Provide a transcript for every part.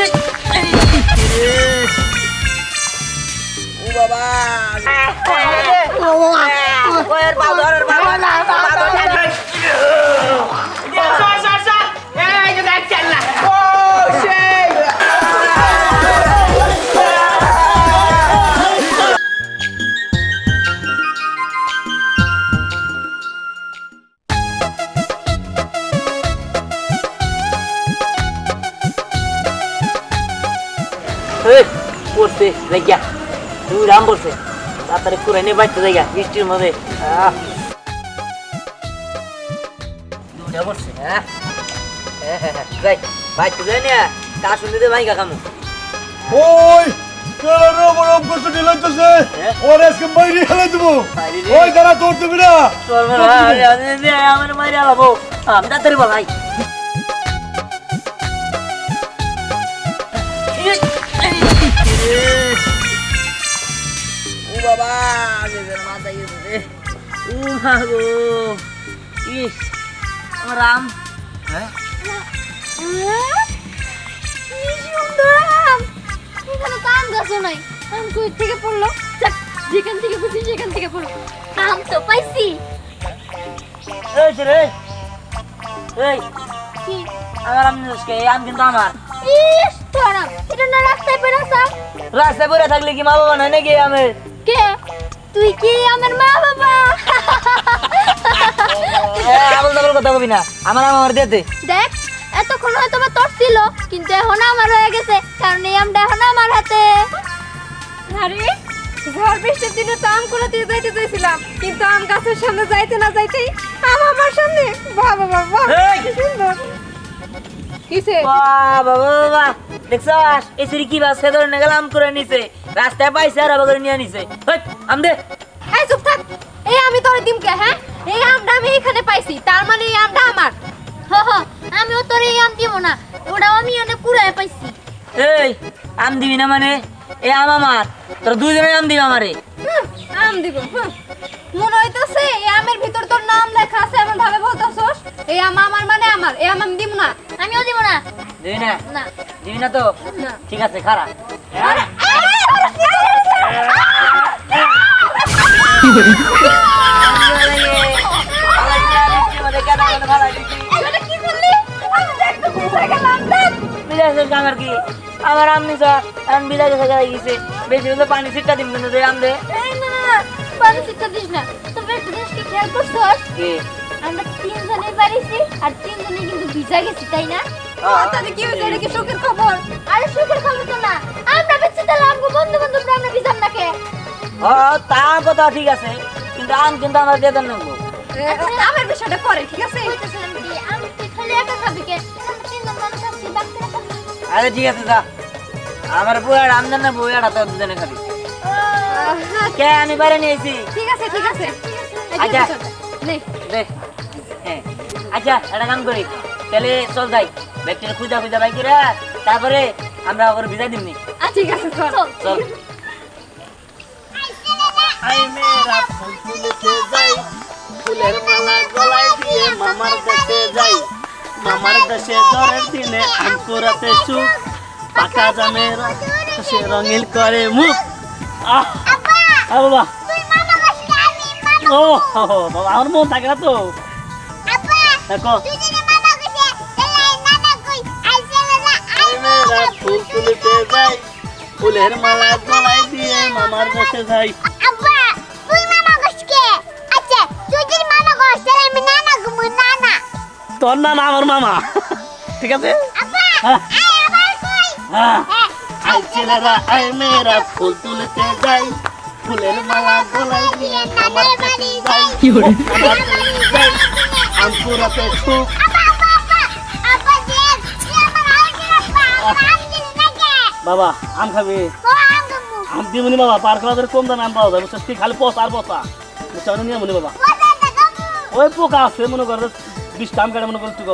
ও পড়ছে জায়গা তুই রাম পড়ছে তাড়াতাড়ি করে নিয়ে বাড়তে জায়গা বৃষ্টির মধ্যে। দুটা পড়ছে হ্যাঁ হ্যাঁ, হ্যাঁ, হ্যাঁ। যাই বাড়তে যাই না তা শুনতে ভাই কাকামু ওই কেন বড় কষ্ট ও মা গো ইস আমার রাম হ্যাঁ? কি সুন্দর আম। এখানে তো আম গাছও নাই। আম কই থেকে পড়ল। যাক, যেখান থেকে খুশি সেখান থেকে পড়ল আম তো পাইছি। এই যে রে এই। কি? আমার আম নিয়ে আম কিন্তু আমার। ইস তোর আম। এটা না রাস্তায় আম? রাস্তায় পড়ে থাকলে কি মা বাবা নাই নাকি আমের? কে? তুই কি আমার মা বাবা? আবল তাবল কথা কবি না। আমার আম আমার দিতে দেখ এতক্ষণ হয়তো বা তোর ছিল কিন্তু এখন আমার হয়ে গেছে কারণ এই আমটা এখন আমার হাতে। আরে ঝড় বৃষ্টির দিনে তো আম কুড়াতে যাইতে চাইছিলাম কিন্তু আম গাছের সামনে যাইতে না যাইতেই আম আমার সামনে। বাহ বাহ কি সুন্দর। কিসে? বাবা বাবা দেখছ এই সিরি কি বাস সেদর নেগলাম করে নিছে। রাস্তায় পাইছে আর আবার নিয়ে নিছে হট আম দে। এই চুপ থাক। এই আমি তোর দিমকে হ্যাঁ? এই আমটা আমি এখানে পাইছি তার মানে এই আমটা আমার। হ হ আমিও তোর এই আম দিব না ওটাও আমি অনেক কুড়ায় পাইছি। এই আম দিবি না মানে? এই আম আমার। তোর দুইজনে আম দিবি আমারে। আম দিব মনে হইতেছে এই আমের ভিতর তোর নাম লেখা আছে এমন ভাবে বলতেছস এই আম আমার মানে আমার এই আম আমি দিব না আমিও দিব না দিবি না না দিবি না তো ঠিক আছে দেখ আমার কি আমার আম গেছে গেছে বেশি হলে পানি ছিটটা দিন কিন্তু এই না পানি শিক্ষা দিস না। তবে একটা জিনিস কি খেয়াল করছস কি? আমরা আর তিনজনেই কিন্তু ভিজা গেছি তাই না? তাহলে কি হয়েছে? এটা কি সুখের খবর? আরে সুখের খবর তো না। আমরা বেঁচে তাহলে আমগো বন্ধু বান্ধবরা আমরা ভিজাম না কে ও তা কথা ঠিক আছে কিন্তু আম কিন্তু আমার দিয়ে দেন নেব। এ, আমের বিষয়টা পরে ঠিক আছে? আমি খালি একা খাবি কে? তিনজন আরে ঠিক আছে যা। আমার বুয়া আম দেন না বুয়াটা তো দুজনে খাবি কে আমি বাইরে নিয়েছি ঠিক আছে ঠিক আছে। আচ্ছা। দেখ হ্যাঁ। আচ্ছা একটা কাম করি। তাহলে চল যাই। ব্যাগটা খুঁজা খুঁজা বাইক রে তারপরে আমরা ওকে ভিজাই দিমনি আ, ঠিক আছে চল। চল। আই মেরা ফুল তুলতে যাই। ফুলের মালা গলায় দিয়ে মামার দেশে যাই। মামার দেশে জ্বরের দিনে আম কুড়াতে সুখ পাকা জামের সে রঙিল করে মুখ। আহ বাবা। ও বাবা আমার মন থাকে না তো। দেখো। ফুল তুলতে যাই ফুলের মালা গলায় দিয়ে মামার দেশে যাই তোর নাম আমার মামা। ঠিক আছে? হ্যাঁ। আই ছেলেরা আই মেয়েরা ফুল তুলতে যাই। ফুলের মালা গলায় দিয়ে আমার কাছে যাই। আম পুরাতে খুব বাবা আম খাবি? আম দিবনি বাবা পার করা কম দামে আম পাওয়া যায়। বুঝছিস কি? খালি পচা আর পচা। বুঝছ নিয়ে মনে বাবা। ওই পোকা আছে মনে করে বিশ টাম কাটে মনে করে তুই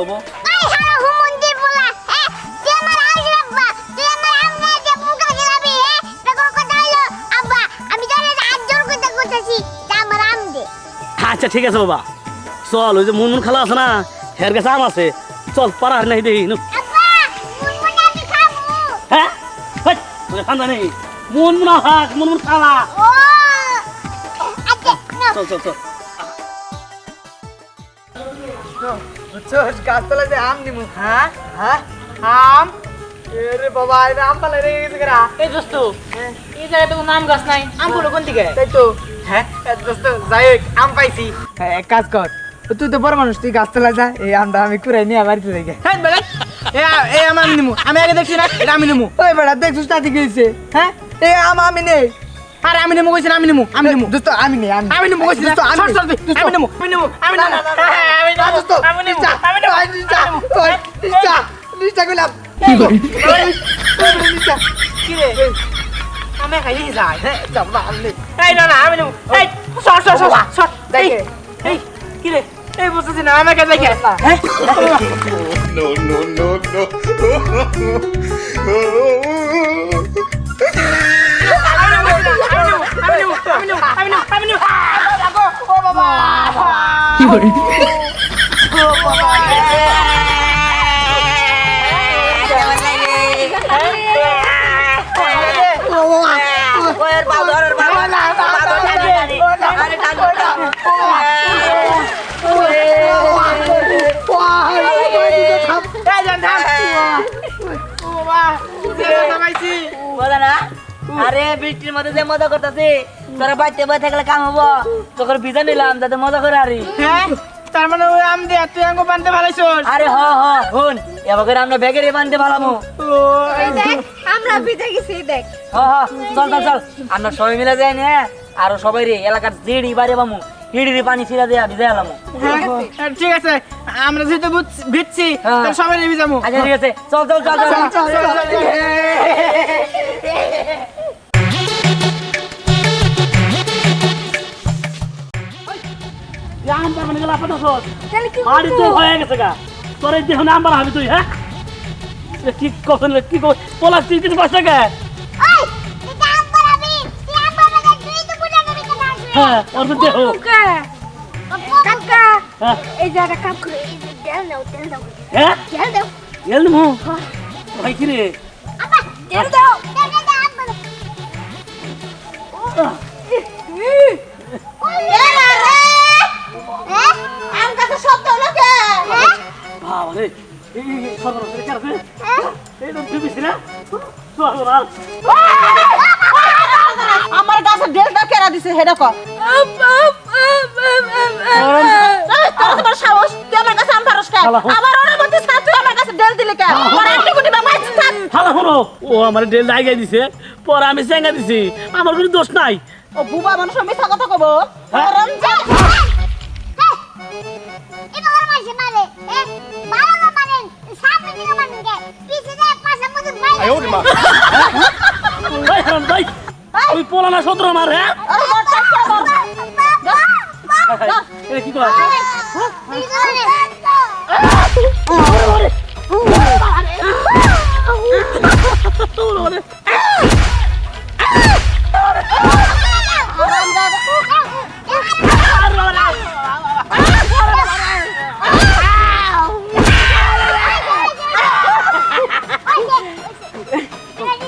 আচ্ছা ঠিক আছে বাবা। চল ওই যে মুনমুন খালা আছে না হের কাছে আম আছে। চল পাড়া নাই দেখি নু। ঠান্ডা নেই মন মন হাক মন মন খালা। আচ্ছা চল চল চল। বুঝছস যে আম নিমু। হ্যাঁ? হ্যাঁ? আম? এরে বাবা আম পালা রে এই আম গাছ নাই। আমগুলো কোন দিকে? তাই তো। হ্যাঁ দোস্ত যাই হোক আম পাইছি। হ্যাঁ এক কাজ কর। তুই তো বড় মানুষ তুই গাছতলায় যা এই আমটা আমি কুড়াই নিয়ে বাড়িতে যাই হ্যাঁ বেড়া এই আম আমি নিমু আমি আগে দেখছি না এটা আমি নিমু। ওই বেড়া দেখছিস তাতে হ্যাঁ? এই আম আমি নেই। আরে আমি কইছি না, আমি আমি দোস্ত আমি নেই আমি আমি নেব কইছি দোস্ত আমি আমি নেব আমি দোস্ত কইলাম। কি রে? แม่งใครที่สายเนี่ยสำหรับอันเลยไอ้แล้หนาไม่ดูไอ้สอดสอดสอดสอดได้เฮ้ยกี่เลยเฮ้ยพุทธศนาไม่กันเลยแกเฮ้ย no no no no 有人。মজা না? আরে বৃষ্টির মধ্যে যে মজা করতেছি তোরা বাড়িতে বসে থাকলে কাম হব। তোকে ভিজা নিলাম যাতে মজা করে আরি হ্যাঁ তার মানে ওই আম দিয়ে তুই আঙ্গো বানতে ভালোইছস? আরে হ হ শুন এবার আমরা ব্যাগের বানতে পারলাম এই দেখ আমরা ভিজে গেছি দেখ। হ হ চল চল চল। আমরা সবাই মিলে যাই না আর সবাই রে এলাকার জিড়ি বাড়ি বামু। হিড়ি পানি ছিড়া দেয়া ভিজা এলাম। হ্যাঁ ঠিক আছে। আমরা যেহেতু ভিজছি হ্যাঁ। তাহলে সবাই নেমে যাব। আচ্ছা ঠিক আছে। চল চল চল চল। সস তাহলে কি? হয়ে হ্যাঁ? এ কি পোলা তুই কিছু পাঁচ টাকা হ্যাঁ ওর তো দেহ কাকা। কাকা হ্যাঁ। এই যে একটা কাম করে এই যে তেল দাও তেল দাও। হ্যাঁ? তেল দাও। এল মু ভাই কি রে? আপা তেল দাও। তেল হ্যাঁ। আম গাছে শব্দ হলো কে? হ্যাঁ? বাবা রে এই সদর করে কাছে আমার গাছে ডেলটা কেরা দিছে হেডা কর এই, তোর তোমার সাহস। তুই আমার কাছে আম পারস আবার ওর মধ্যে ছাড় তুই আমার কাছে ডেল দিলি কে? ওর আন্টি কুটি বাবা ছাড় হালা হলো ও আমার ডেল লাগাই দিছে পরে আমি চেঙ্গা দিছি। আমার কোনো দোষ নাই। ও বুবা মানুষ মিথ্যা কথা কব? হ্যাঁ? তুই পোলা না সতেরো আমার হ্যাঁ কি করে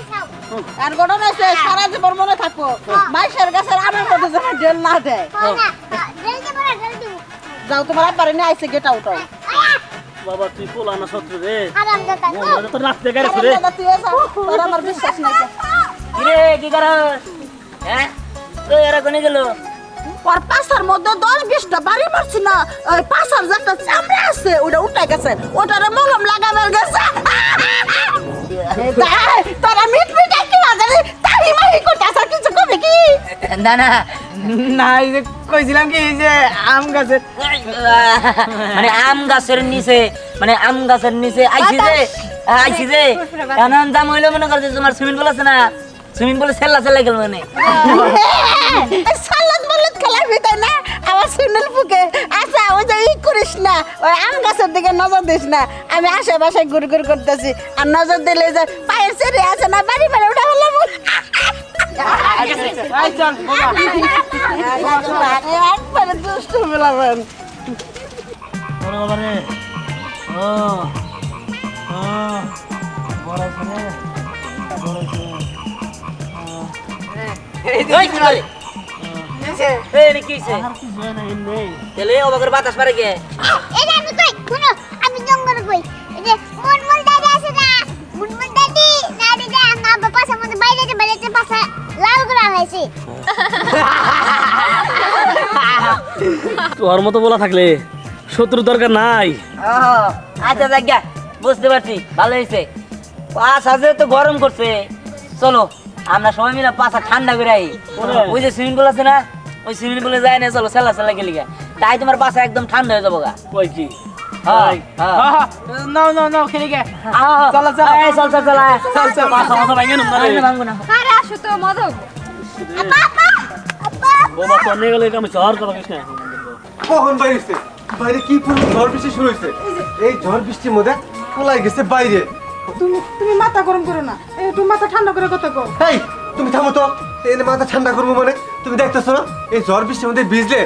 help. আর ঘটনা হচ্ছে সারা জীবন মনে থাকব মাইশের গাছের আমের মধ্যে যেন ডেল না দেয়। যাও তোমার আব্বারে নিয়ে আইছে গেট আউট বাবা তুই পোলা না সতেরো রে তো রাত্রে গাড়ি রে। তোর আমার বিশ্বাস নাই কিরে কি করস? হ্যাঁ? তো এরা কোনে গেল? পাশার মধ্যে দশ বিশটা বাড়ি মারছি না ওই পাশার যে একটা চামড়া আছে ওটা উঠে গেছে। ওটারে মলম লাগানোর গেছে। তোরা মিট মিট না না না এই যে কইছিলাম কি এই যে আম গাছের মানে আম গাছের নিচে মানে আম গাছের নিচে আইছি যে আইছি যে। এখন দাম হইল মনে করছে তোমার সুইমিং পুল আছে না সুইমিং পুলে সেল্লা সেল্লা গেল মানে। সালাদ মালাদ খেলাবি তাই না আমার সুনীল ফুকে আচ্ছা ওই যে ই করিস না ওই আম গাছের দিকে নজর দিস না। আমি আশেপাশে ঘুর ঘুর করতেছি আর নজর দিলে যে পায়ের সেরে আছে না বাড়ি বাড়ি উঠে বললাম বাতাস পারে কে? আমি কই? শুনো আমি জঙ্গলে কই? এই যে মুনমুন দাদি আছে না? মুনমুন দাদি লাল তোর মতো বলা থাকলে শত্রু দরকার নাই। আচ্ছা জায়গা বুঝতে পারছি ভালো হয়েছে। পাঁচ হাজার তো গরম করছে। চলো আমরা সবাই মিলে পাঁচা ঠান্ডা করে আই। ওই যে সুইমিং পুল আছে না ওই সুইমিং পুলে যায় না চলো সেলা সেলা গেলি গা তাই তোমার পাশা একদম ঠান্ডা হয়ে যাব গা কই কি? হ্যাঁ, হ্যাঁ। নাও নাও নাও খেলে গে চলো, চলো। চল চল চল চল চল মাথা মাথা ভাঙে না, ভাঙবো না। আরে আসো তো মজা গেলে আমি ঝড় কথা কইছ কখন বাইরেছে বাইরে কি পরিমাণ ঝড় বৃষ্টি শুরু হয়েছে এই ঝড় বৃষ্টির মধ্যে পোলাই গেছে বাইরে। তুমি তুমি মাথা গরম করো না। একটু মাথা ঠান্ডা করে কথা কও। এই তুমি থামো তো। এই মাথা ঠান্ডা করব মানে? তুমি দেখতেছো না? এই ঝড় বৃষ্টির মধ্যে ভিজলে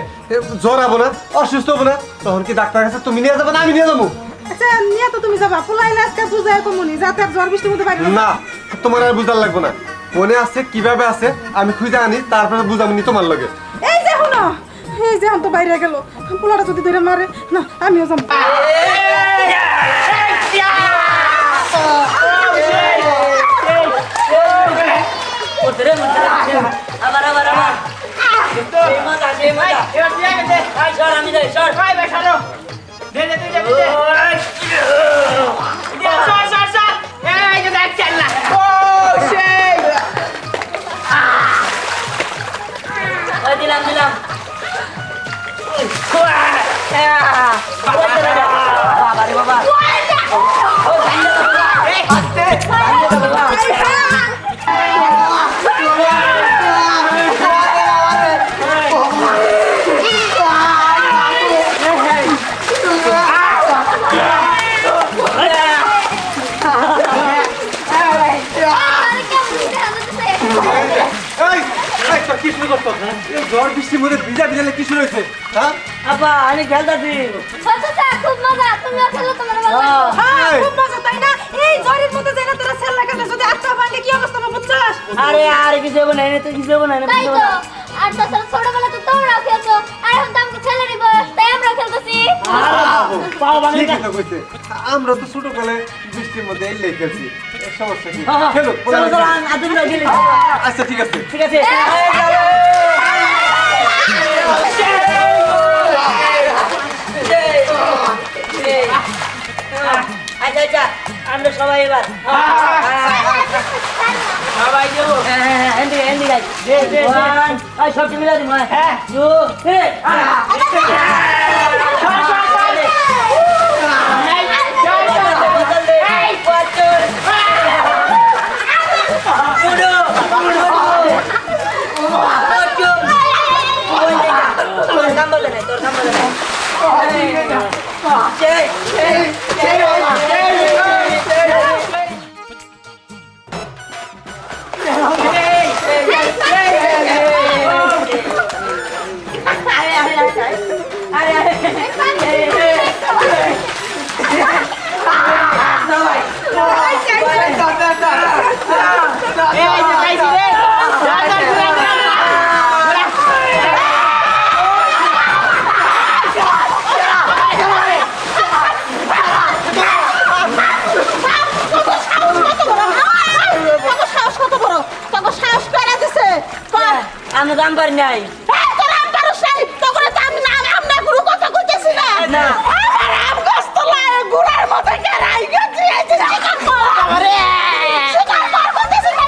জ্বর হব না অসুস্থ হব না। তখন কি ডাক্তার কাছে তুমি নিয়ে যাবে না আমি নিয়ে যাব? আচ্ছা নিয়ে তো তুমি যাবা। পোলাইলে আজকে বুঝাই কমুনি যাতে জ্বর বৃষ্টির মধ্যে বাইরে না তোমার আর বুঝার লাগবে না। মনে আছে কীভাবে আছে আমি খুঁজে আনি তারপরে বুঝামিনি তোমার লগে এই যে শুনো এই যে তো বাইরে গেল পোলাটা যদি ধরে মারে না আমিও রে। আবার আবার আবার সর, আমি বাবা রে বাবা এই এই, তোর কি শুরু করছ হ্যাঁ? ঝড় বৃষ্টির মধ্যে ভিজা ভিজালে কি শুরু হয়েছে হ্যাঁ আপা আমি খেলতেছি আচ্ছা খুব মজা। তুমিও খেলো তোমার ভালো হ্যাঁ খুব মজা তাই না? এই ঝড়ের মধ্যে যেটা তোরা সেল লাগাতে যদি আটটা ভাঙলে কি অবস্থা হবে বুঝছস? আরে আরে কিছু হবে না তো কিছু হবে না তাই তো। আর তাছাড়া ছোটবেলা তো তোমরাও খেলছো। আর এখন তো আমাকে ছেলেরই বয়স তাই আমরা খেলতেছি। পাও ঠিকই তো কইছে। আমরা তো ছোটকালে বৃষ্টির মধ্যে এই খেলছি। সমস্যা কি? হ্যাঁ, খেলো চলো চলো আদু বিরা আচ্ছা ঠিক আছে। ঠিক আছে। আমরা সবাই এবার সবাই দেবো হ্যাঁ হ্যাঁ হ্যাঁ এন্ডিকে এন্ডিকে দে দে ওয়ান আই সব মিলা দিমু হ্যাঁ টু থ্রি তোর সাম্বলে কইতেছি না।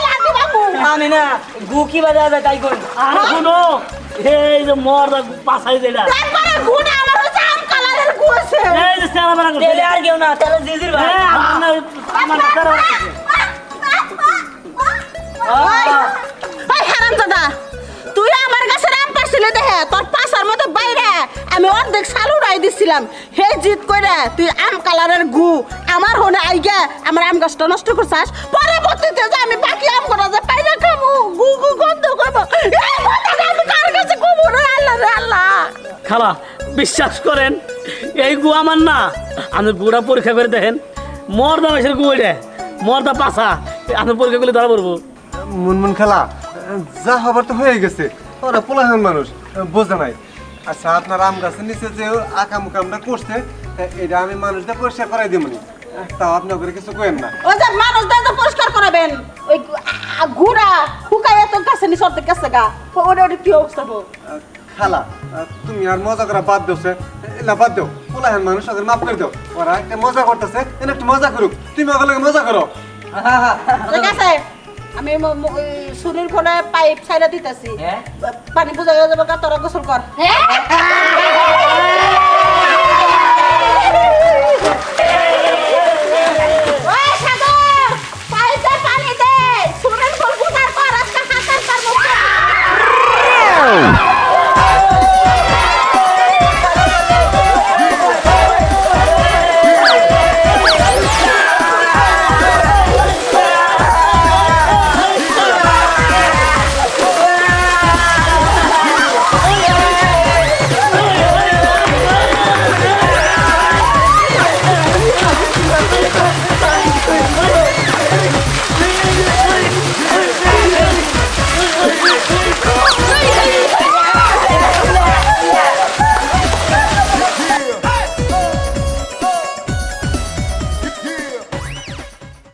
লাগি বাবু। আমি না গু কি বাজা যায় তাই করি। আর শুনো এই যে মর পাছাই দিলা তারপরে গুড় আমার হচ্ছে আম কালারের গুছে এই যে সেরা বেলা তেলে আর কেউ না তাহলে জিজির ভাই। হ্যাঁ আমার না আমার না সেরা ভাই হারাম দাদা আম পাইছিলে দেখে তোর পাশার মতো বাইরে। আমি অর্ধেক সাল উড়াই দিছিলাম। হে জিত কইরা তুই আম কালারের গু। আমার হনে আইগা আমার আম গাছটা নষ্ট করছাস। পরবর্তীতে যে আমি বাকি আম করা যে পাইরা খামু গু গু গন্ধ করব। এই কথাটা আমি কার কাছে রে আল্লাহ রে আল্লাহ। খালা বিশ্বাস করেন এই গু আমার না। আমি গুড়া পরীক্ষা করে দেখেন মর্দা মেশের গু এটা মর্দা পাছা আপনি পরীক্ষা করলে ধরা পড়ব। মুনমুন খেলা যা হবার তো হয়ে গেছে। ওরা পোলাহান মানুষ বোঝে নাই। আচ্ছা আপনার আম গাছের নিচে যে আকাম কামটা করছে এটা আমি মানুষদের পরিষ্কার করাই দিবনি তাও আপনি ওকে কিছু কেন না। ওই যে মানুষ দাদা পরিষ্কার করাবেন ওই ঘুরা হুকাইয়া তো গাছে নি সর্দে গেছে গা ওটা ওটা কি অবস্থা খালা তুমি আর মজা করা বাদ দেওছে না বাদ দেও পোলাহান মানুষ ওদের মাফ করে দাও। ওরা একটা মজা করতেছে এনে একটু মজা করুক। তুমি ওগুলোকে মজা করো। ঠিক আছে। আমি ম- ফলে ফোনে পাইপ ছাইরা দিতেছি। হ্যাঁ? পানি পুজো যাবে তোরা গোসল কর হ্যাঁ